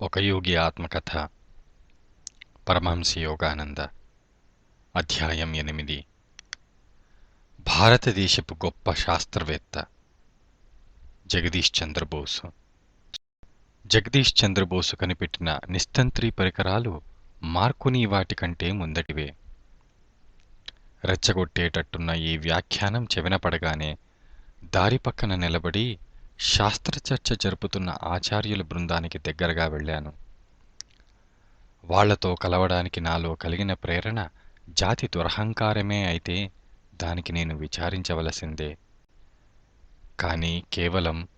ఒక యోగి ఆత్మకథ. పరమహంస యోగానంద. అధ్యాయం ఎనిమిది. భారతదేశపు గొప్ప శాస్త్రవేత్త. జగదీష్ చంద్రబోసు. జగదీష్ చంద్రబోసు కనిపెట్టిన నిస్తంత్రి పరికరాలు మార్కుని వాటి కంటే ముందటివే. రెచ్చగొట్టేటట్టున్న ఈ వ్యాఖ్యానం చెవినపడగానే దారి పక్కన నిలబడి శాస్త్రచర్చ జరుపుతున్న ఆచార్యుల బృందానికి దగ్గరగా వెళ్ళాను. వాళ్ళతో కలవడానికి నాలో కలిగిన ప్రేరణ జాతి దురహంకారమే అయితే దానికి నేను విచారించవలసిందే. కానీ కేవలం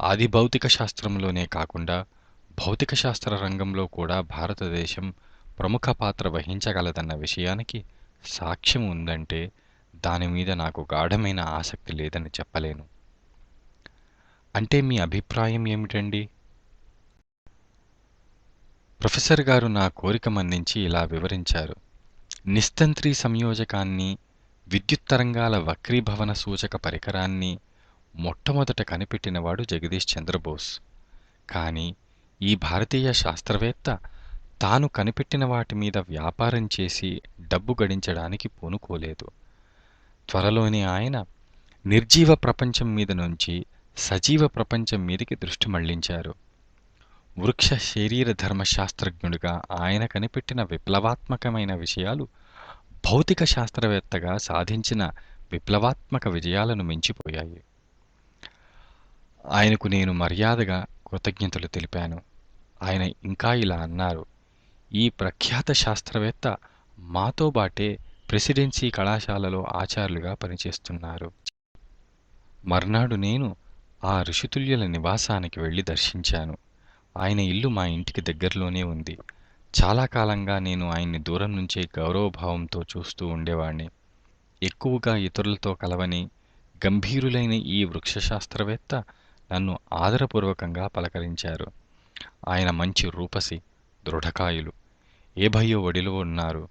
ఆది భౌతిక శాస్త్రంలోనే కాకుండా భౌతిక శాస్త్ర రంగంలో కూడా భారతదేశం ప్రముఖ పాత్ర వహించగలదన్న విషయానికి సాక్ష్యం ఉందంటే దానిమీద నాకు గాఢమైన ఆసక్తి లేదని చెప్పలేను. అంటే మీ అభిప్రాయం ఏమిటండి? ప్రొఫెసర్ గారు నా కోరిక మన్నించి ఇలా వివరించారు. నిస్తంత్రి సంయోజకాన్ని విద్యుత్ తరంగాల వక్రీభవన సూచక పరికరాన్ని మొట్టమొదట కనిపెట్టినవాడు జగదీష్ చంద్రబోస్. కానీ ఈ భారతీయ శాస్త్రవేత్త తాను కనిపెట్టిన వాటి మీద వ్యాపారం చేసి డబ్బు గడించడానికి పూనుకోలేదు. త్వరలోనే ఆయన నిర్జీవ ప్రపంచం మీద నుంచి సజీవ ప్రపంచం మీదికి దృష్టి మళ్ళించారు. వృక్ష శరీర ధర్మశాస్త్రజ్ఞుడిగా ఆయన కనిపెట్టిన విప్లవాత్మకమైన విషయాలు భౌతిక శాస్త్రవేత్తగా సాధించిన విప్లవాత్మక విజయాలను మించిపోయాయి. ఆయనకు నేను మర్యాదగా కృతజ్ఞతలు తెలిపాను. ఆయన ఇంకా ఇలా అన్నారు ఈ ప్రఖ్యాత శాస్త్రవేత్త మాతో బాటే ప్రెసిడెన్సీ కళాశాలలో ఆచార్యులుగా పనిచేస్తున్నారు. మర్నాడు నేను ఆ ఋషితుల్యుల నివాసానికి వెళ్ళి దర్శించాను. ఆయన ఇల్లు మా ఇంటికి దగ్గరలోనే ఉంది. చాలా కాలంగా నేను ఆయన్ని దూరం నుంచే గౌరవభావంతో చూస్తూ ఉండేవాణ్ణి. ఎక్కువగా ఇతరులతో కలవని గంభీరులైన ఈ వృక్షశాస్త్రవేత్త నన్ను ఆదరపూర్వకంగా పలకరించారు. ఆయన మంచి రూపసి దృఢకాయులు. ఏ భయో ఒడిలో ఉన్నారు.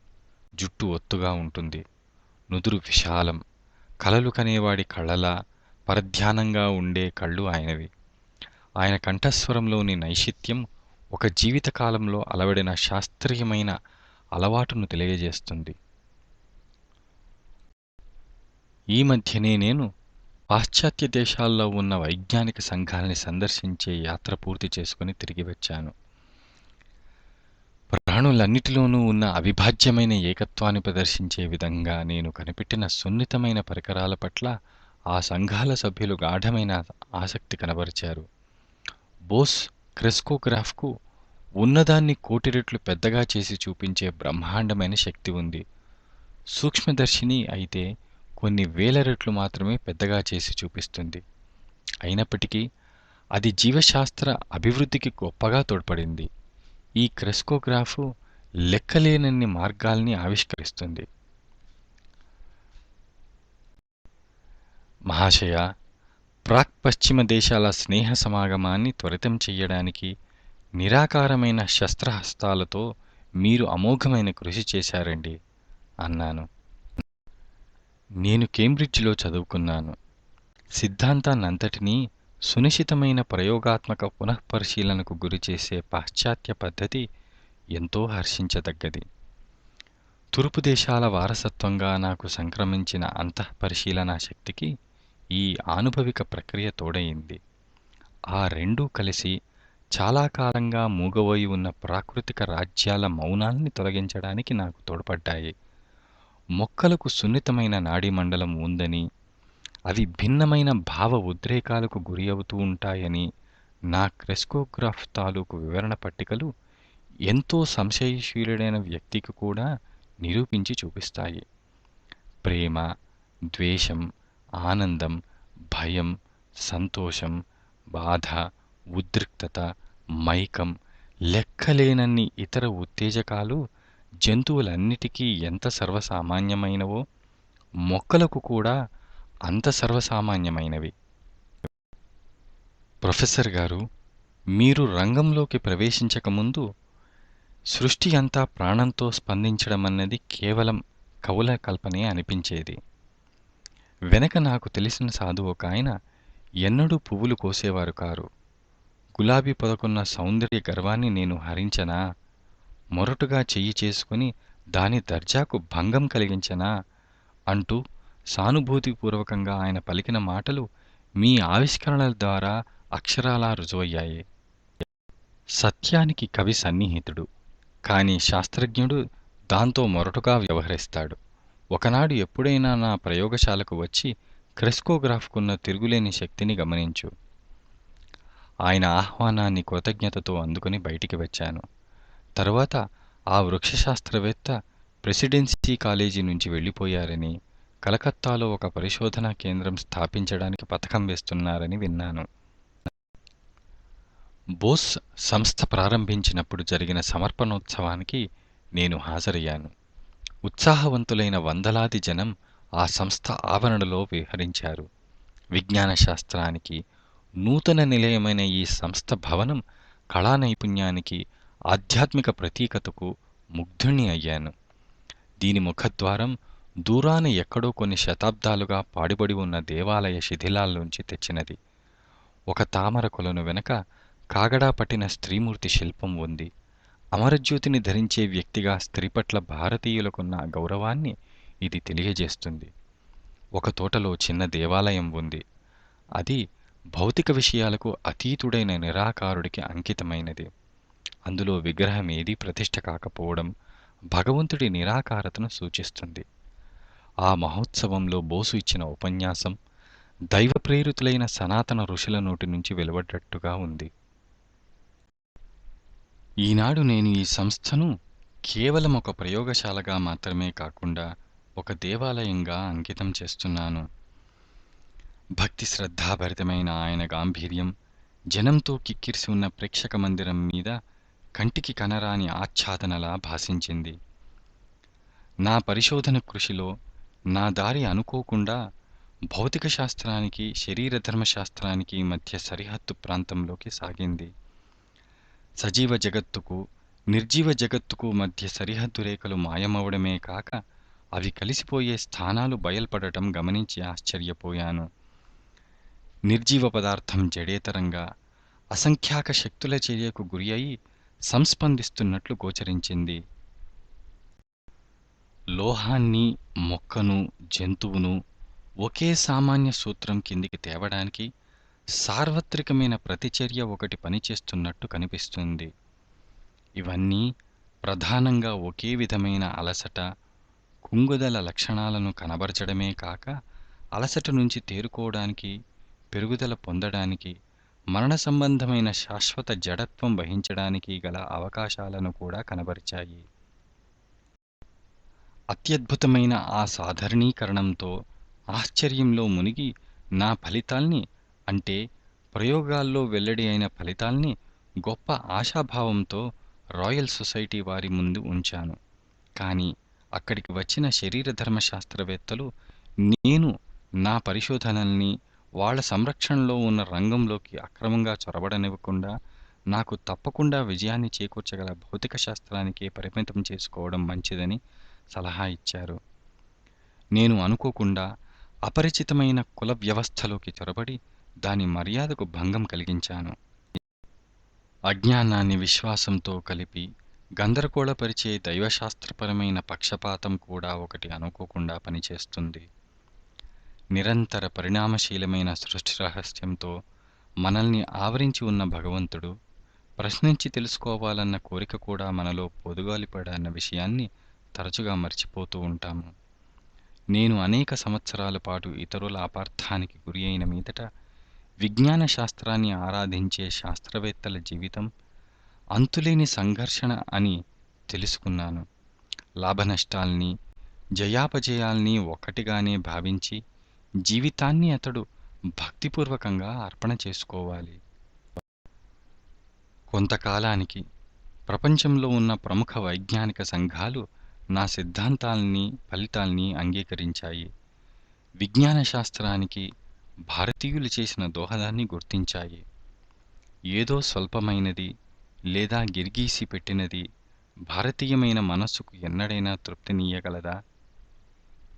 జుట్టు ఒత్తుగా ఉంటుంది. నుదురు విశాలం. కలలు కనేవాడి కళలా పరధ్యానంగా ఉండే కళ్ళు ఆయనవి. ఆయన కంఠస్వరంలోని నైషిత్యం ఒక జీవితకాలంలో అలవడిన శాస్త్రీయమైన అలవాటును తెలియజేస్తుంది. ఈ మధ్యనే నేను పాశ్చాత్య దేశాల్లో ఉన్న వైజ్ఞానిక సంఘాలని సందర్శించే యాత్ర పూర్తి చేసుకుని తిరిగి వచ్చాను. ప్రాణులన్నిటిలోనూ ఉన్న అవిభాజ్యమైన ఏకత్వాన్ని ప్రదర్శించే విధంగా నేను కనిపెట్టిన సున్నితమైన పరికరాల పట్ల ఆ సంఘాల సభ్యులు గాఢమైన ఆసక్తి కనబరిచారు. బోస్ క్రెస్కోగ్రాఫ్కు ఉన్నదాన్ని కోటి రెట్లు పెద్దగా చేసి చూపించే బ్రహ్మాండమైన శక్తి ఉంది. సూక్ష్మదర్శిని అయితే కొన్ని వేల రెట్లు మాత్రమే పెద్దగా చేసి చూపిస్తుంది. అయినప్పటికీ అది జీవశాస్త్ర అభివృద్ధికి గొప్పగా తోడ్పడింది. ఈ క్రెస్కోగ్రాఫు లెక్కలేనన్ని మార్గాల్ని ఆవిష్కరిస్తుంది. మహాశయ ప్రాక్ పశ్చిమ దేశాల స్నేహ సమాగమాన్ని త్వరితం చెయ్యడానికి నిరాకారమైన శస్త్రహస్తాలతో మీరు అమోఘమైన కృషి చేశారండి అన్నాను. నేను కేంబ్రిడ్జ్లో చదువుకున్నాను. సిద్ధాంతాన్నంతటినీ సునిశ్చితమైన ప్రయోగాత్మక పునఃపరిశీలనకు గురిచేసే పాశ్చాత్య పద్ధతి ఎంతో హర్షించదగ్గది. తూర్పు దేశాల వారసత్వంగా నాకు సంక్రమించిన అంతఃపరిశీలనా శక్తికి ఈ ఆనుభవిక ప్రక్రియ తోడయింది. ఆ రెండూ కలిసి చాలా కాలంగా మూగబోయి ఉన్న ప్రాకృతిక రాజ్యాల మౌనాల్ని తొలగించడానికి నాకు తోడ్పడ్డాయి. మొక్కలకు సున్నితమైన నాడీమండలం ఉందని అవి భిన్నమైన భావ ఉద్రేకాలకు గురి అవుతూ ఉంటాయని నా క్రెస్కోగ్రాఫ్ తాలూకు వివరణ పట్టికలు ఎంతో సంశయశీలుడైన వ్యక్తికి కూడా నిరూపించి చూపిస్తాయి. ప్రేమ ద్వేషం ఆనందం భయం సంతోషం బాధ ఉద్రిక్తత మైకం లెక్కలేనన్ని ఇతర ఉత్తేజకాలు జంతువులన్నిటికీ ఎంత సర్వసామాన్యమైనవో మొక్కలకు కూడా అంత సర్వసామాన్యమైనవి. ప్రొఫెసర్ గారు మీరు రంగంలోకి ప్రవేశించకముందు సృష్టి అంతా ప్రాణంతో స్పందించడం అన్నది కేవలం కవుల కల్పనే అనిపించేది. వెనక నాకు తెలిసిన సాధు ఒక ఆయన ఎన్నడూ పువ్వులు కోసేవారు కారు. గులాబీ పొదకున్న సౌందర్య గర్వాన్ని నేను హరించనా? మొరటుగా చెయ్యి చేసుకుని దాని దర్జాకు భంగం కలిగించనా? అంటూ సానుభూతిపూర్వకంగా ఆయన పలికిన మాటలు మీ ఆవిష్కరణల ద్వారా అక్షరాలా రుజువయ్యాయి. సత్యానికి కవి సన్నిహితుడు. కాని శాస్త్రజ్ఞుడు దాంతో మొరటుగా వ్యవహరిస్తాడు. ఒకనాడు ఎప్పుడైనా నా ప్రయోగశాలకు వచ్చి క్రెస్కోగ్రాఫ్కున్న తిరుగులేని శక్తిని గమనించు. ఆయన ఆహ్వానాన్ని కృతజ్ఞతతో అందుకుని బయటికి వచ్చాను. తరువాత ఆ వృక్షశాస్త్రవేత్త ప్రెసిడెన్సీ కాలేజీ నుంచి వెళ్ళిపోయారని కలకత్తాలో ఒక పరిశోధనా కేంద్రం స్థాపించడానికి పథకం వేస్తున్నారని విన్నాను. బోస్ సంస్థ ప్రారంభించినప్పుడు జరిగిన సమర్పణోత్సవానికి నేను హాజరయ్యాను. ఉత్సాహవంతులైన వందలాది జనం ఆ సంస్థ ఆవరణలో విహరించారు. విజ్ఞాన శాస్త్రానికి నూతన నిలయమైన ఈ సంస్థ భవనం కళా నైపుణ్యానికి ఆధ్యాత్మిక ప్రతీకతకు ముగ్ధుణ్ణి అయ్యాను. దీని ముఖద్వారం దూరాన ఎక్కడో కొన్ని శతాబ్దాలుగా పాడిబడి ఉన్న దేవాలయ శిథిలాల్లోంచి తెచ్చినది. ఒక తామర కొలను వెనక కాగడా పట్టిన స్త్రీమూర్తి శిల్పం ఉంది. అమరజ్యోతిని ధరించే వ్యక్తిగా స్త్రీ పట్ల భారతీయులకున్న గౌరవాన్ని ఇది తెలియజేస్తుంది. ఒక తోటలో చిన్న దేవాలయం ఉంది. అది భౌతిక విషయాలకు అతీతుడైన నిరాకారుడికి అంకితమైనది. అందులో విగ్రహం ఏదీ ప్రతిష్ట కాకపోవడం భగవంతుడి నిరాకారతను సూచిస్తుంది. ఆ మహోత్సవంలో బోసు ఇచ్చిన ఉపన్యాసం దైవ ప్రేరితులైన సనాతన ఋషుల నోటి నుంచి వెలువడ్డట్టుగా ఉంది. ఈనాడు నేను ఈ సంస్థను కేవలం ఒక ప్రయోగశాలగా మాత్రమే కాకుండా ఒక దేవాలయంగా అంకితం చేస్తున్నాను. భక్తి శ్రద్ధాభరితమైన ఆయన గాంభీర్యం జనంతో కిక్కిరిసి ఉన్న ప్రేక్షక మందిరం మీద కంటికి కనరాని ఆచ్ఛాదనలా భాసించింది. నా పరిశోధన కృషిలో నా దారి అనుకోకుండా భౌతిక శాస్త్రానికి శరీర ధర్మశాస్త్రానికి మధ్య సరిహద్దు ప్రాంతంలోకి సాగింది. సజీవ జగత్తుకు నిర్జీవ జగత్తుకు మధ్య సరిహద్దు రేఖలు మాయమవడమే కాక అవి కలిసిపోయే స్థానాలు బయల్పడటం గమనించి ఆశ్చర్యపోయాను. నిర్జీవ పదార్థం జడేతరంగా అసంఖ్యాక శక్తుల చర్యకు గురి అయి సంస్పందిస్తున్నట్లు గోచరించింది. లోహాన్ని మొక్కను జంతువును ఒకే సామాన్య సూత్రం కిందికి తేవడానికి సార్వత్రికమైన ప్రతిచర్య ఒకటి పనిచేస్తున్నట్టు కనిపిస్తుంది. ఇవన్నీ ప్రధానంగా ఒకే విధమైన అలసట కుంగుదల లక్షణాలను కనబరచడమే కాక అలసట నుంచి తేరుకోవడానికి పెరుగుదల పొందడానికి మరణ సంబంధమైన శాశ్వత జడత్వం వహించడానికి గల అవకాశాలను కూడా కనబరిచాయి. అత్యద్భుతమైన ఆ సాధారణీకరణంతో ఆశ్చర్యంలో మునిగి నా ఫలితాల్ని అంటే ప్రయోగాల్లో వెల్లడి అయిన ఫలితాల్ని గొప్ప ఆశాభావంతో రాయల్ సొసైటీ వారి ముందు ఉంచాను. కానీ అక్కడికి వచ్చిన శరీర ధర్మశాస్త్రవేత్తలు నేను నా పరిశోధనల్ని వాళ్ళ సంరక్షణలో ఉన్న రంగంలోకి అక్రమంగా చొరబడనివ్వకుండా నాకు తప్పకుండా విజయాన్ని చేకూర్చగల భౌతిక శాస్త్రానికే పరిమితం చేసుకోవడం మంచిదని సలహా ఇచ్చారు. నేను అనుకోకుండా అపరిచితమైన కుల వ్యవస్థలోకి చొరబడి దాని మర్యాదకు భంగం కలిగించాను. అజ్ఞానాన్ని విశ్వాసంతో కలిపి గందరగోళపరిచే దైవశాస్త్రపరమైన పక్షపాతం కూడా ఒకటి అనుకోకుండా పనిచేస్తుంది. నిరంతర పరిణామశీలమైన సృష్టి రహస్యంతో మనల్ని ఆవరించి ఉన్న భగవంతుడు ప్రశ్నించి తెలుసుకోవాలన్న కోరిక కూడా మనలో పొదుగాలిపడన్న విషయాన్ని తరచుగా మర్చిపోతూ ఉంటాము. నేను అనేక సంవత్సరాల పాటు ఇతరుల అపార్థానికి గురి అయిన మీదట విజ్ఞాన శాస్త్రాన్ని ఆరాధించే శాస్త్రవేత్తల జీవితం అంతులేని సంఘర్షణ అని తెలుసుకున్నాను. లాభనష్టాల్ని జయాపజయాల్ని ఒక్కటిగానే భావించి జీవితాన్ని అతడు భక్తిపూర్వకంగా అర్పణ చేసుకోవాలి. కొంతకాలానికి ప్రపంచంలో ఉన్న ప్రముఖ వైజ్ఞానిక సంఘాలు నా సిద్ధాంతాల్ని ఫలితాల్ని అంగీకరించాయి. విజ్ఞాన శాస్త్రానికి భారతీయులు చేసిన దోహదాన్ని గుర్తించాయి. ఏదో స్వల్పమైనది లేదా గిరిగీసి పెట్టినది భారతీయమైన మనస్సుకు ఎన్నడైనా తృప్తినీయగలదా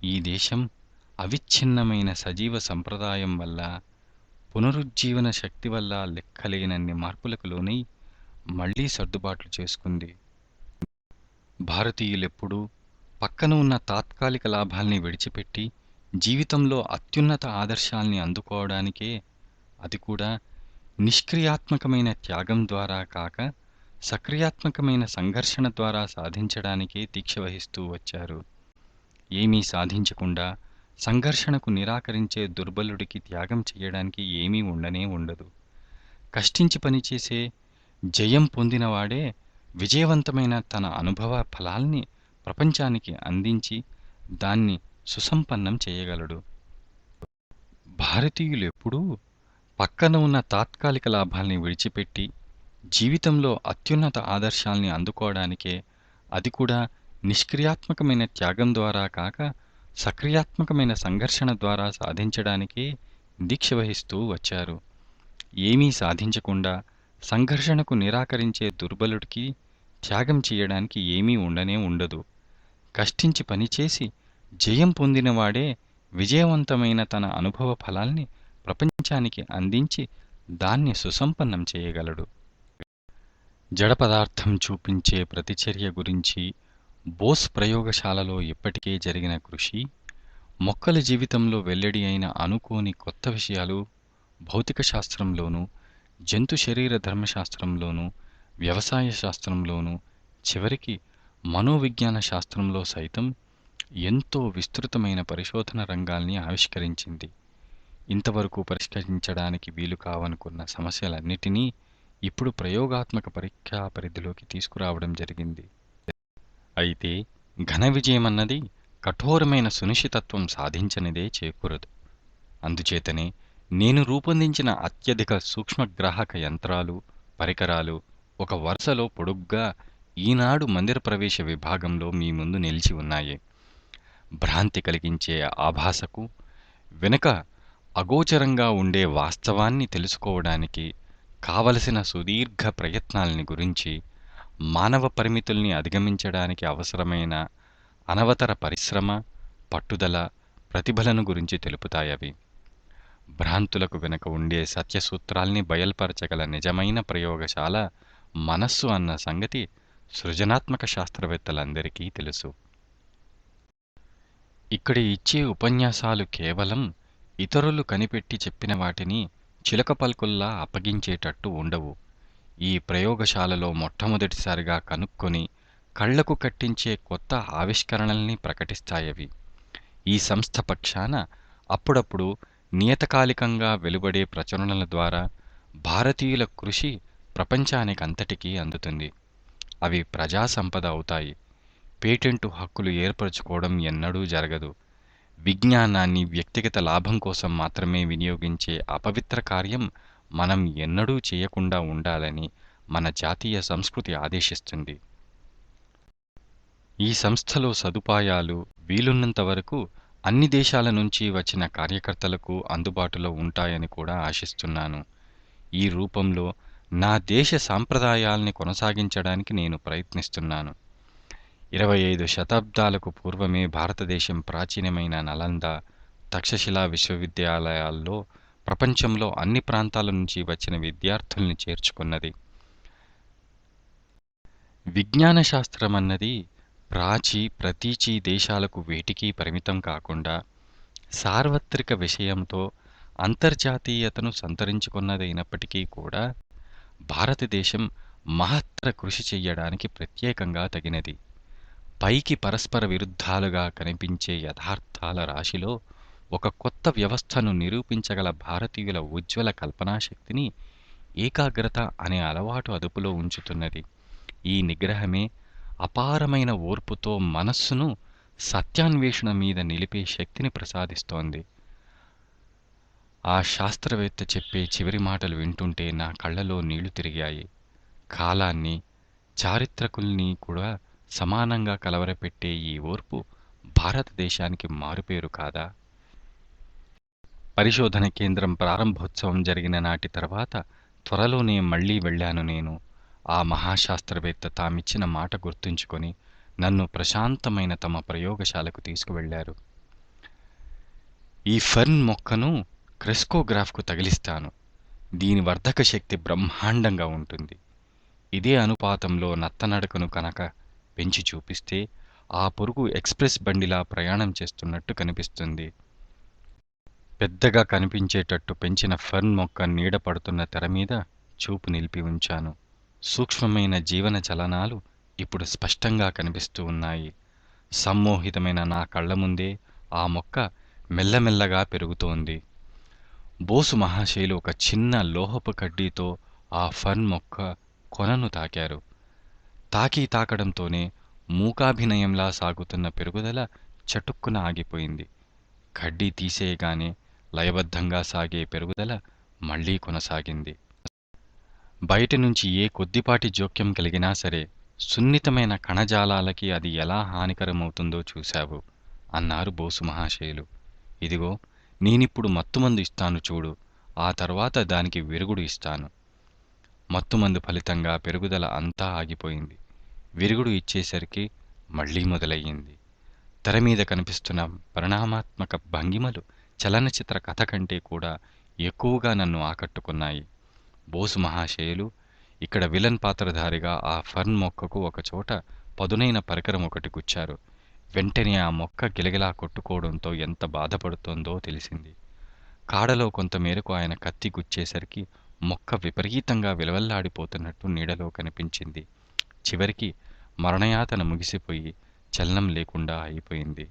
ఈ దేశం అవిచ్ఛిన్నమైన సజీవ సంప్రదాయం వల్ల పునరుజ్జీవన శక్తి వల్ల లెక్కలేనన్ని మార్పులకు లోనై మళ్ళీ సర్దుబాట్లు చేసుకుంది. భారతీయులెప్పుడూ పక్కన ఉన్న తాత్కాలిక లాభాల్ని విడిచిపెట్టి జీవితంలో అత్యున్నత ఆదర్శాల్ని అందుకోవడానికే అది కూడా నిష్క్రియాత్మకమైన త్యాగం ద్వారా కాక సక్రియాత్మకమైన సంఘర్షణ ద్వారా సాధించడానికే దీక్ష వహిస్తూ వచ్చారు. ఏమీ సాధించకుండా సంఘర్షణకు నిరాకరించే దుర్బలుడికి త్యాగం చేయడానికి ఏమీ ఉండనే ఉండదు. కష్టించి పనిచేసే జయం పొందినవాడే విజయవంతమైన తన అనుభవ ఫలాల్ని ప్రపంచానికి అందించి దాన్ని సుసంపన్నం చేయగలడు. భారతీయులు ఎప్పుడూ పక్కన ఉన్న తాత్కాలిక లాభాల్ని విడిచిపెట్టి జీవితంలో అత్యున్నత ఆదర్శాల్ని అందుకోవడానికే అది కూడా నిష్క్రియాత్మకమైన త్యాగం ద్వారా కాక సక్రియాత్మకమైన సంఘర్షణ ద్వారా సాధించడానికే దీక్ష వహిస్తూ వచ్చారు. ఏమీ సాధించకుండా సంఘర్షణకు నిరాకరించే దుర్బలుడికి త్యాగం చేయడానికి ఏమీ ఉండనే ఉండదు. కష్టించి పనిచేసి జయం పొందినవాడే విజయవంతమైన తన అనుభవ ఫలాల్ని ప్రపంచానికి అందించి దాన్ని సుసంపన్నం చేయగలడు. జడ పదార్థం చూపించే ప్రతిచర్య గురించి బోస్ ప్రయోగశాలలో ఇప్పటికే జరిగిన కృషి మొక్కల జీవితంలో వెల్లడి అయిన అనుకోని కొత్త విషయాలు భౌతిక శాస్త్రంలోనూ జంతు శరీర ధర్మశాస్త్రంలోనూ వ్యవసాయ శాస్త్రంలోనూ చివరికి మనోవిజ్ఞాన శాస్త్రంలో సైతం ఎంతో విస్తృతమైన పరిశోధన రంగాల్ని ఆవిష్కరించింది. ఇంతవరకు పరిష్కరించడానికి వీలు కావనుకున్న సమస్యలన్నిటినీ ఇప్పుడు ప్రయోగాత్మక పరీక్షా పరిధిలోకి తీసుకురావడం జరిగింది. అయితే ఘన విజయమన్నది కఠోరమైన సునిశ్చితత్వం సాధించనిదే చేకూరదు. అందుచేతనే నేను రూపొందించిన అత్యధిక సూక్ష్మగ్రాహక యంత్రాలు పరికరాలు ఒక వరుసలో పొడుగ్గా ఈనాడు మందిర ప్రవేశ విభాగంలో మీ ముందు నిలిచి ఉన్నాయి. భ్రాంతి కలిగించే ఆభాసకు వెనుక అగోచరంగా ఉండే వాస్తవాన్ని తెలుసుకోవడానికి కావలసిన సుదీర్ఘ ప్రయత్నాల్ని గురించి మానవ పరిమితుల్ని అధిగమించడానికి అవసరమైన అనవతర పరిశ్రమ పట్టుదల ప్రతిభలను గురించి తెలుపుతాయవి భ్రాంతులకు వెనుక ఉండే సత్యసూత్రాల్ని బయల్పరచగల నిజమైన ప్రయోగశాల మనస్సు అన్న సంగతి సృజనాత్మక శాస్త్రవేత్తలందరికీ తెలుసు. ఇక్కడ ఇచ్చే ఉపన్యాసాలు కేవలం ఇతరులు కనిపెట్టి చెప్పిన వాటిని చిలకపల్కుల్లా అప్పగించేటట్టు ఉండవు. ఈ ప్రయోగశాలలో మొట్టమొదటిసారిగా కనుక్కొని కళ్ళకు కట్టించే కొత్త ఆవిష్కరణల్ని ప్రకటిస్తాయవి. ఈ సంస్థ పక్షాన అప్పుడప్పుడు నియతకాలికంగా వెలువడే ప్రచురణల ద్వారా భారతీయుల కృషి ప్రపంచానికంతటికీ అందుతుంది. అవి ప్రజా సంపద అవుతాయి. పేటెంటు హక్కులు ఏర్పరచుకోవడం ఎన్నడూ జరగదు. విజ్ఞానాన్ని వ్యక్తిగత లాభం కోసం మాత్రమే వినియోగించే అపవిత్ర కార్యం మనం ఎన్నడూ చేయకుండా ఉండాలని మన జాతీయ సంస్కృతి ఆదేశిస్తుంది. ఈ సంస్థలో సదుపాయాలు వీలున్నంత వరకు అన్ని దేశాల నుంచి వచ్చిన కార్యకర్తలకు అందుబాటులో ఉంటాయని కూడా ఆశిస్తున్నాను. ఈ రూపంలో నా దేశ సాంప్రదాయాల్ని కొనసాగించడానికి నేను ప్రయత్నిస్తున్నాను. ఇరవై ఐదు శతాబ్దాలకు పూర్వమే భారతదేశం ప్రాచీనమైన నలంద తక్షశిలా విశ్వవిద్యాలయాల్లో ప్రపంచంలో అన్ని ప్రాంతాల నుంచి వచ్చిన విద్యార్థుల్ని చేర్చుకున్నది. విజ్ఞాన శాస్త్రం అన్నది ప్రాచీ ప్రతీచి దేశాలకు వేటికి పరిమితం కాకుండా సార్వత్రిక విషయంతో అంతర్జాతీయతను సంతరించుకున్నదైనప్పటికీ కూడా భారతదేశం మహత్తర కృషి చెయ్యడానికి ప్రత్యేకంగా తగినది. పైకి పరస్పర విరుద్ధాలుగా కనిపించే యథార్థాల రాశిలో ఒక కొత్త వ్యవస్థను నిరూపించగల భారతీయుల ఉజ్వల కల్పనాశక్తిని ఏకాగ్రత అనే అలవాటు అదుపులో ఉంచుతున్నది. ఈ నిగ్రహమే అపారమైన ఓర్పుతో మనస్సును సత్యాన్వేషణ మీద నిలిపే శక్తిని ప్రసాదిస్తోంది. ఆ శాస్త్రవేత్త చెప్పే చివరి మాటలు వింటుంటే నా కళ్ళలో నీళ్ళు తిరిగాయి. కాలాన్ని చారిత్రకుల్ని కూడా సమానంగా కలవరపెట్టే ఈ ఓర్పు భారతదేశానికి మారుపేరు కాదా? పరిశోధన కేంద్రం ప్రారంభోత్సవం జరిగిన నాటి తర్వాత త్వరలోనే మళ్ళీ వెళ్ళాను నేను. ఆ మహాశాస్త్రవేత్త తామిచ్చిన మాట గుర్తుంచుకొని నన్ను ప్రశాంతమైన తమ ప్రయోగశాలకు తీసుకువెళ్ళారు ఈ ఫర్న్ మొక్కను క్రెస్కోగ్రాఫ్కు తగిలిస్తాను. దీని వర్ధక శక్తి బ్రహ్మాండంగా ఉంటుంది. ఇదే అనుపాతంలో నత్తనడకను కనుక పెంచి చూపిస్తే ఆ పురుగు ఎక్స్ప్రెస్ బండిలా ప్రయాణం చేస్తున్నట్టు కనిపిస్తుంది. పెద్దగా కనిపించేటట్టు పెంచిన ఫర్న్ మొక్క నీడ పడుతున్న తెర మీద చూపు నిలిపి ఉంచాను. సూక్ష్మమైన జీవన చలనాలు ఇప్పుడు స్పష్టంగా కనిపిస్తూ ఉన్నాయి. సమ్మోహితమైన నా కళ్ళ ముందే ఆ మొక్క మెల్లమెల్లగా పెరుగుతోంది. బోసు మహాశైలు ఒక చిన్న లోహపు కడ్డీతో ఆ ఫర్న్ మొక్క కొనను తాకారు. తాకి తాకడంతోనే మూకాభినయంలా సాగుతున్న పెరుగుదల చటుక్కున ఆగిపోయింది. కడ్డీ తీసేయగానే లయబద్ధంగా సాగే పెరుగుదల మళ్ళీ కొనసాగింది. బయట నుంచి ఏ కొద్దిపాటి జోక్యం కలిగినా సరే సున్నితమైన కణజాలాలకి అది ఎలా హానికరమవుతుందో చూశావు అన్నారు బోసు మహాశయులు. ఇదిగో నేనిప్పుడు మత్తుమందు ఇస్తాను చూడు ఆ తర్వాత దానికి విరుగుడు ఇస్తాను. మత్తుమందు ఫలితంగా పెరుగుదల అంతా ఆగిపోయింది. విరుగుడు ఇచ్చేసరికి మళ్ళీ మొదలయ్యింది. తెర మీద కనిపిస్తున్న పరిణామాత్మక భంగిమలు చలనచిత్ర కథ కంటే కూడా ఎక్కువగా నన్ను ఆకట్టుకున్నాయి. బోసు మహాశయులు ఇక్కడ విలన్ పాత్రధారిగా ఆ ఫర్న్ మొక్కకు ఒకచోట పదునైన పరికరం ఒకటి గుచ్చారు. వెంటనే ఆ మొక్క గిలగిలా కొట్టుకోవడంతో ఎంత బాధపడుతోందో తెలిసింది. కాడలో కొంతమేరకు ఆయన కత్తి గుచ్చేసరికి మొక్క విపరీతంగా విలవల్లాడిపోతున్నట్టు నీడలో కనిపించింది. చివరికి మరణయాతన ముగిసిపోయి చలనం లేకుండా అయిపోయింది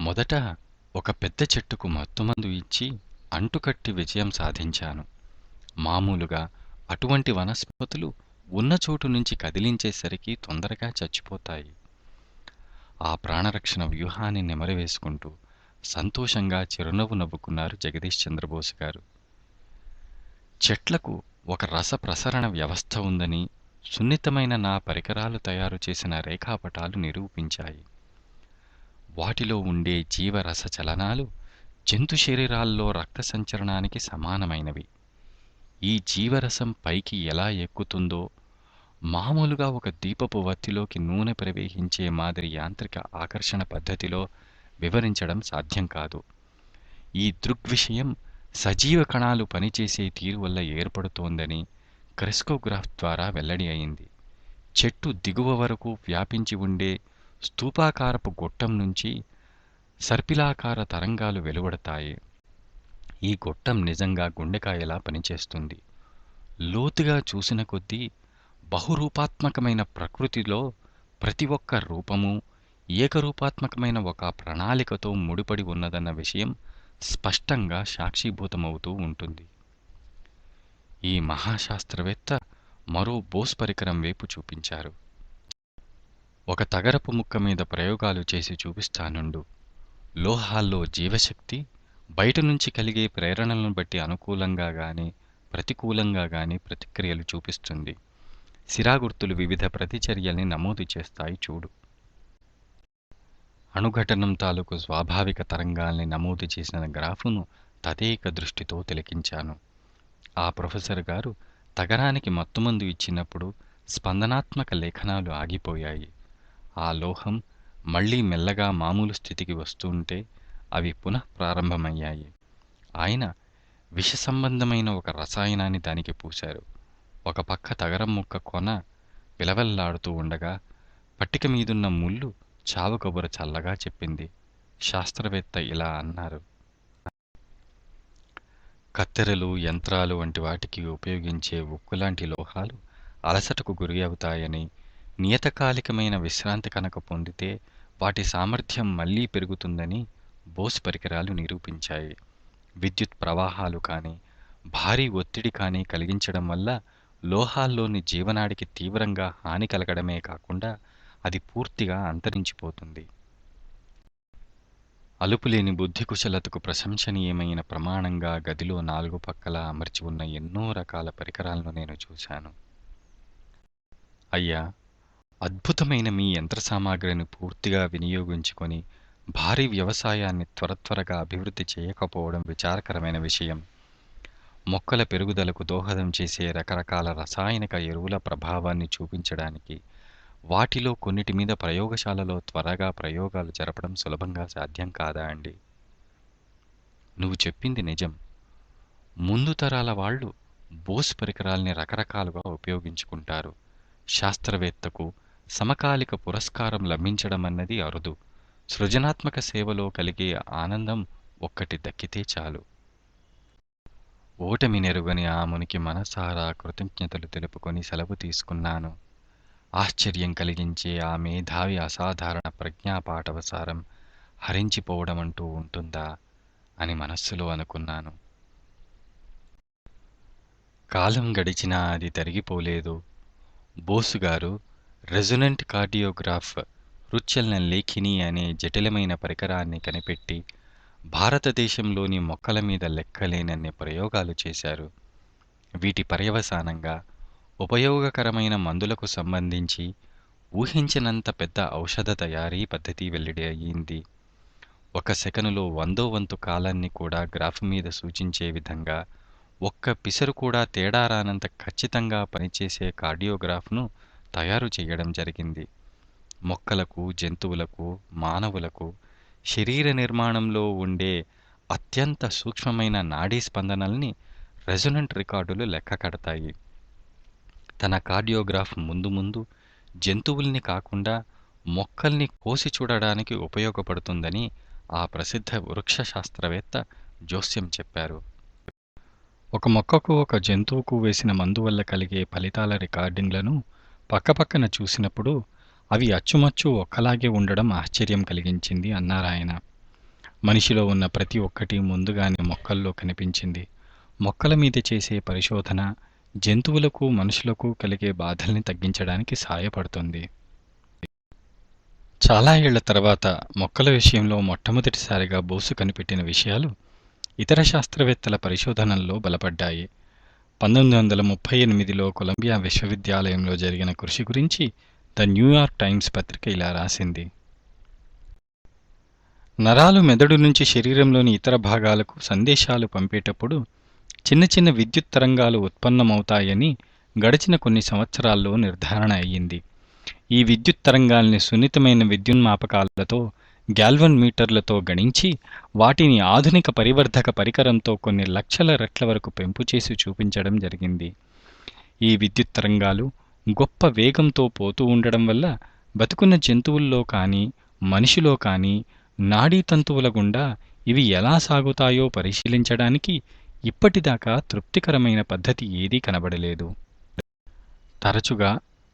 మొదట ఒక పెద్ద చెట్టుకు మత్తుమందు ఇచ్చి అంటుకట్టి విజయం సాధించాను. మామూలుగా అటువంటి వనస్పతులు ఉన్న చోటు నుంచి కదిలించేసరికి తొందరగా చచ్చిపోతాయి. ఆ ప్రాణరక్షణ వ్యూహాన్ని నెమరవేసుకుంటూ సంతోషంగా చిరునవ్వు నవ్వుకున్నారు జగదీష్ చంద్రబోస్ గారు. చెట్లకు ఒక రస ప్రసరణ వ్యవస్థ ఉందని సున్నితమైన నా పరికరాలు తయారు చేసిన రేఖాపటాలు నిరూపించాయి. వాటిలో ఉండే జీవరస చలనాలు జంతు శరీరాల్లో రక్త సంచరణానికి సమానమైనవి. ఈ జీవరసం పైకి ఎలా ఎక్కుతుందో మామూలుగా ఒక దీపపు వత్తిలోకి నూనె ప్రవేశించే మాదిరి యాంత్రిక ఆకర్షణ పద్ధతిలో వివరించడం సాధ్యం కాదు. ఈ దృగ్విషయం సజీవ కణాలు పనిచేసే తీరు వల్ల ఏర్పడుతోందని క్రెస్కోగ్రాఫ్ ద్వారా వెల్లడి అయింది. చెట్టు దిగువ వరకు వ్యాపించి ఉండే స్థూపాకారపు గొట్టం నుంచి సర్పిలాకార తరంగాలు వెలువడతాయి. ఈ గొట్టం నిజంగా గుండెకాయలా పనిచేస్తుంది. లోతుగా చూసిన కొద్దీ బహురూపాత్మకమైన ప్రకృతిలో ప్రతి ఒక్క రూపము ఏకరూపాత్మకమైన ఒక ప్రణాళికతో ముడిపడి ఉన్నదన్న విషయం స్పష్టంగా సాక్షిభూతమవుతూ ఉంటుంది. ఈ మహాశాస్త్రవేత్త మరో బోస్ పరికరం వైపు చూపించారు. ఒక తగరపు ముక్క మీద ప్రయోగాలు చేసి చూపిస్తానుండు. లోహాల్లో జీవశక్తి బయట నుంచి కలిగే ప్రేరణలను బట్టి అనుకూలంగా గాని ప్రతికూలంగా గాని ప్రతిక్రియలు చూపిస్తుంది. సిరాగుర్తులు వివిధ ప్రతిచర్యల్ని నమోదు చేస్తాయి చూడు. అణుఘటనం తాలూకు స్వాభావిక తరంగాల్ని నమోదు చేసిన గ్రాఫును తదేక దృష్టితో తిలకించాను. ఆ ప్రొఫెసర్ గారు తగరానికి మత్తుమందు ఇచ్చినప్పుడు స్పందనాత్మక లేఖనాలు ఆగిపోయాయి. ఆ లోహం మళ్ళీ మెల్లగా మామూలు స్థితికి వస్తుంటే అవి పునః ప్రారంభమయ్యాయి. ఆయన విష సంబంధమైన ఒక రసాయనాన్ని దానికి పూశారు. ఒక పక్క తగరం ముక్క కొన పిలవల్లాడుతూ ఉండగా పట్టిక మీదున్న ముళ్ళు చావు కబుర చల్లగా చెప్పింది. శాస్త్రవేత్త ఇలా అన్నారు. కత్తెరలు యంత్రాలు వంటి వాటికి ఉపయోగించే ఉక్కులాంటి లోహాలు అలసటకు గురి అవుతాయని నియతకాలికమైన విశ్రాంతి కనుక పొందితే వాటి సామర్థ్యం మళ్ళీ పెరుగుతుందని బోస్ పరికరాలు నిరూపించాయి. విద్యుత్ ప్రవాహాలు కానీ భారీ ఒత్తిడి కానీ కలిగించడం వల్ల లోహాల్లోని జీవనాడికి తీవ్రంగా హాని కలగడమే కాకుండా అది పూర్తిగా అంతరించిపోతుంది. అలుపులేని బుద్ధి కుశలతకు ప్రశంసనీయమైన ప్రమాణంగా గదిలో నాలుగు పక్కల అమర్చి ఉన్న ఎన్నో రకాల పరికరాలను నేను చూశాను. అయ్యా అద్భుతమైన మీ యంత్ర సామాగ్రిని పూర్తిగా వినియోగించుకొని భారీ వ్యవసాయాన్ని త్వర త్వరగా అభివృద్ధి చేయకపోవడం విచారకరమైన విషయం. మొక్కల పెరుగుదలకు దోహదం చేసే రకరకాల రసాయనిక ఎరువుల ప్రభావాన్ని చూపించడానికి వాటిలో కొన్నిటి మీద ప్రయోగశాలలో త్వరగా ప్రయోగాలు జరపడం సులభంగా సాధ్యం కాదా అండి? నువ్వు చెప్పింది నిజం. ముందు తరాల వాళ్ళు బోస్ పరికరాల్ని రకరకాలుగా ఉపయోగించుకుంటారు. శాస్త్రవేత్తకు సమకాలిక పురస్కారం లభించడం అన్నది అరుదు. సృజనాత్మక సేవలో కలిగే ఆనందం ఒక్కటి దక్కితే చాలు. ఓటమి నెరుగని ఆమునికి మనసారా కృతజ్ఞతలు తెలుపుకొని సెలవు తీసుకున్నాను. ఆశ్చర్యం కలిగించే ఆ మేధావి అసాధారణ ప్రజ్ఞాపాఠవసారం హరించిపోవడం అంటూ ఉంటుందా అని మనస్సులో అనుకున్నాను. కాలం గడిచినా అది తరిగిపోలేదు. బోసుగారు రెజొనెంట్ కార్డియోగ్రాఫ్ రుచ్చల్న లేఖిని అనే జటిలమైన పరికరాన్ని కనిపెట్టి భారతదేశంలోని మొక్కల మీద లెక్కలేనన్ని ప్రయోగాలు చేశారు. వీటి పర్యవసానంగా ఉపయోగకరమైన మందులకు సంబంధించి ఊహించినంత పెద్ద ఔషధ తయారీ పద్ధతి వెల్లడి అయ్యింది. ఒక సెకనులో వందో వంతు కాలాన్ని కూడా గ్రాఫ్ మీద సూచించే విధంగా ఒక్క పిసరు కూడా తేడా రానంత ఖచ్చితంగా పనిచేసే కార్డియోగ్రాఫ్ను తయారు చేయడం జరిగింది. మొక్కలకు జంతువులకు మానవులకు శరీర నిర్మాణంలో ఉండే అత్యంత సూక్ష్మమైన నాడీ స్పందనల్ని రెజొనెంట్ రికార్డులు లెక్క కడతాయి తన కార్డియోగ్రాఫ్ ముందు ముందు జంతువుల్ని కాకుండా మొక్కల్ని కోసి చూడడానికి ఉపయోగపడుతుందని ఆ ప్రసిద్ధ వృక్ష శాస్త్రవేత్త జోస్యం చెప్పారు. ఒక మొక్కకు ఒక జంతువుకు వేసిన మందు వల్ల కలిగే ఫలితాల రికార్డింగ్లను పక్కపక్కన చూసినప్పుడు అవి అచ్చుమచ్చు ఒక్కలాగే ఉండడం ఆశ్చర్యం కలిగించింది అన్నారాయన. మనిషిలో ఉన్న ప్రతి ఒక్కటి ముందుగానే మొక్కల్లో కనిపించింది. మొక్కల మీద చేసే పరిశోధన జంతువులకు మనుషులకు కలిగే బాధల్ని తగ్గించడానికి సహాయపడుతుంది. చాలా ఏళ్ళ తర్వాత మొక్కల విషయంలో మొట్టమొదటిసారిగా బోసు కనిపెట్టిన విషయాలు ఇతర శాస్త్రవేత్తల పరిశోధనల్లో బలపడ్డాయి. పంతొమ్మిది వందల ముప్పై ఎనిమిదిలో కొలంబియా విశ్వవిద్యాలయంలో జరిగిన కృషి గురించి ద న్యూయార్క్ టైమ్స్ పత్రిక ఇలా రాసింది. నరాలు మెదడు నుంచి శరీరంలోని ఇతర భాగాలకు సందేశాలు పంపేటప్పుడు చిన్న చిన్న విద్యుత్ తరంగాలు ఉత్పన్నమవుతాయని గడిచిన కొన్ని సంవత్సరాల్లో నిర్ధారణ అయ్యింది. ఈ విద్యుత్ తరంగాల్ని సున్నితమైన విద్యున్మాపకాలతో గ్యాల్వన్ మీటర్లతో గణించి వాటిని ఆధునిక పరివర్ధక పరికరంతో కొన్ని లక్షల రెట్ల వరకు పెంపు చేసి చూపించడం జరిగింది. ఈ విద్యుత్ తరంగాలు గొప్ప వేగంతో పోతూ ఉండడం వల్ల బతుకున్న జంతువుల్లో కానీ మనిషిలో కానీ నాడీ తంతువుల గుండా ఇవి ఎలా సాగుతాయో పరిశీలించడానికి ఇప్పటిదాకా తృప్తికరమైన పద్ధతి ఏదీ కనబడలేదు. తరచుగా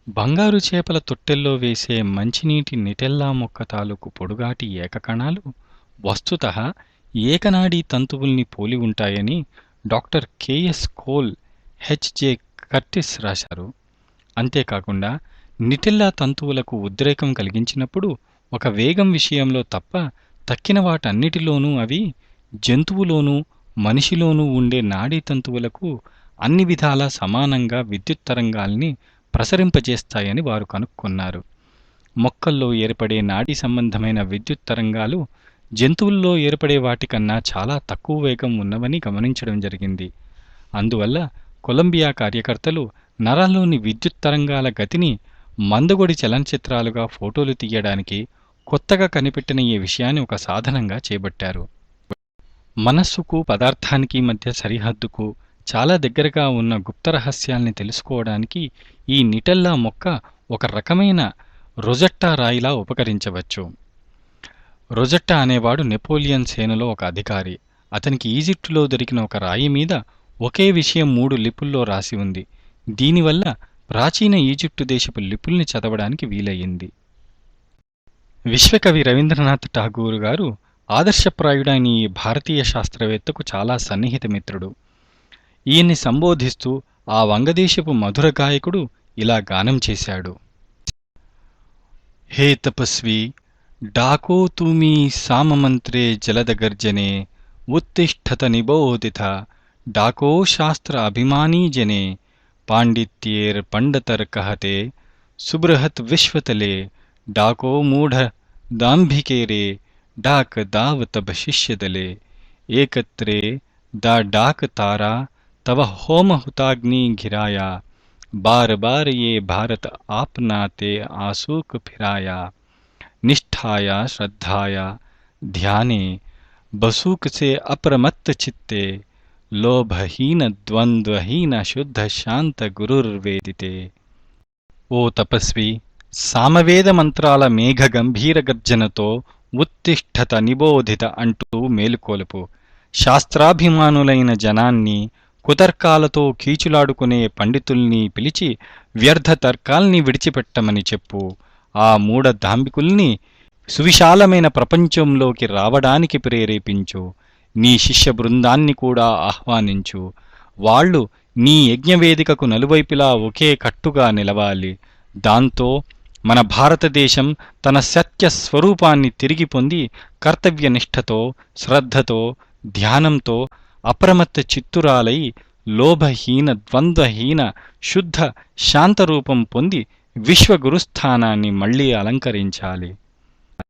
బంగారు చేపల తొట్టెల్లో వేసే మంచినీటి నిటెల్లా మొక్క తాలూకు పొడుగాటి ఏకకణాలు వస్తుత ఏకనాడీ తంతువుల్ని పోలి ఉంటాయని doctor K S Cole H J Curtis రాశారు. అంతేకాకుండా నిటెల్లా తంతువులకు ఉద్రేకం కలిగించినప్పుడు ఒక వేగం విషయంలో తప్ప తక్కిన వాటన్నిటిలోనూ అవి జంతువులోనూ మనిషిలోనూ ఉండే నాడీ తంతువులకు అన్ని విధాలా సమానంగా విద్యుత్ తరంగాల్ని ప్రసరింపజేస్తాయని వారు కనుక్కున్నారు. మొక్కల్లో ఏర్పడే నాడీ సంబంధమైన విద్యుత్ తరంగాలు జంతువుల్లో ఏర్పడే వాటికన్నా చాలా తక్కువ వేగం ఉన్నవని గమనించడం జరిగింది. అందువల్ల కొలంబియా కార్యకర్తలు నరాల్లోని విద్యుత్ తరంగాల గతిని మందగొడి చలనచిత్రాలుగా ఫోటోలు తీయడానికి కొత్తగా కనిపెట్టిన ఈ విషయాన్ని ఒక సాధనంగా చేపట్టారు. మనస్సుకు పదార్థానికి మధ్య సరిహద్దుకు చాలా దగ్గరగా ఉన్న గుప్త రహస్యాల్ని తెలుసుకోవడానికి ఈ నిటెల్లా మొక్క ఒక రకమైన రొజట్టా రాయిలా ఉపకరించవచ్చు. రొజట్టా అనేవాడు నెపోలియన్ సేనలో ఒక అధికారి. అతనికి ఈజిప్టులో దొరికిన ఒక రాయి మీద ఒకే విషయం మూడు లిపుల్లో రాసి ఉంది. దీనివల్ల ప్రాచీన ఈజిప్టు దేశపు లిపుల్ని చదవడానికి వీలయ్యింది. విశ్వకవి రవీంద్రనాథ్ ఠాగూర్ గారు ఆదర్శప్రాయుడైన ఈ భారతీయ శాస్త్రవేత్తకు చాలా సన్నిహిత మిత్రుడు. ఈయన్ని సంబోధిస్తూ ఆ వంగదేశపు మధుర గాయకుడు ఇలా గానం చేశాడు. హే తపస్వి డాకో తూమి సామమంత్రే జలదగర్జనే ఉత్తిష్ఠత నిబోధిత డాకో శాస్త్ర అభిమానీ జనే పాండిత్యేర్ పండతర్ కహతే సుబృహత్ విశ్వతలే డాకో మూఢ దాంభికేరే ಡಾಕ ದಾವ ತಬ ಶಿಷ್ಯದಲೆ ಏಕತ್ರೆ ದಾ ಡಾಕ ತಾರಾ, ತವ ಹೋಮ ಹುತಾಗ್ನಿ ಘಿರಾಯ, ಬಾರ ಬಾರ ಯೇ ಭಾರತ ಆಪ್ನಾತೆ ಆಸೂಕ ಫಿರಾಯ ನಿಷ್ಠಾಯ ಶ್ರದ್ಧಾಯ, ಧ್ಯಾನೆ ಬಸೂಕ ಸೆ ಅಪ್ರಮತ್ತ ಚಿತ್ತೆ, ಲೋಭಹೀನ ದ್ವಂದ್ವಹೀನ ಶುದ್ಧ ಶಾಂತ ಗುರುರ್ವೇದಿತೆ. ఓ తపస్వి సామవేద మంత్రాల మేఘ గంభీర గర్జనతో ఉత్తిష్ఠత నిబోధిత అంటూ మేలుకోలుపు. శాస్త్రాభిమానులైన జనాన్ని కుతర్కాలతో కీచులాడుకునే పండితుల్ని పిలిచి వ్యర్థ తర్కాల్ని విడిచిపెట్టమని చెప్పు. ఆ మూఢ దాంబికుల్ని సువిశాలమైన ప్రపంచంలోకి రావడానికి ప్రేరేపించు. నీ శిష్య బృందాన్ని కూడా ఆహ్వానించు. వాళ్ళు నీ యజ్ఞవేదికకు నలువైపులా ఒకే కట్టుగా నిలవాలి. దాంతో మన భారతదేశం తన సత్య స్వరూపాన్ని తిరిగి పొంది కర్తవ్యనిష్టతో శ్రద్ధతో ధ్యానంతో అప్రమత్త చిత్తురాలై లోభహీన ద్వంద్వహీన శుద్ధ శాంతరూపం పొంది విశ్వగురుస్థానాన్ని మళ్ళీ అలంకరించాలి.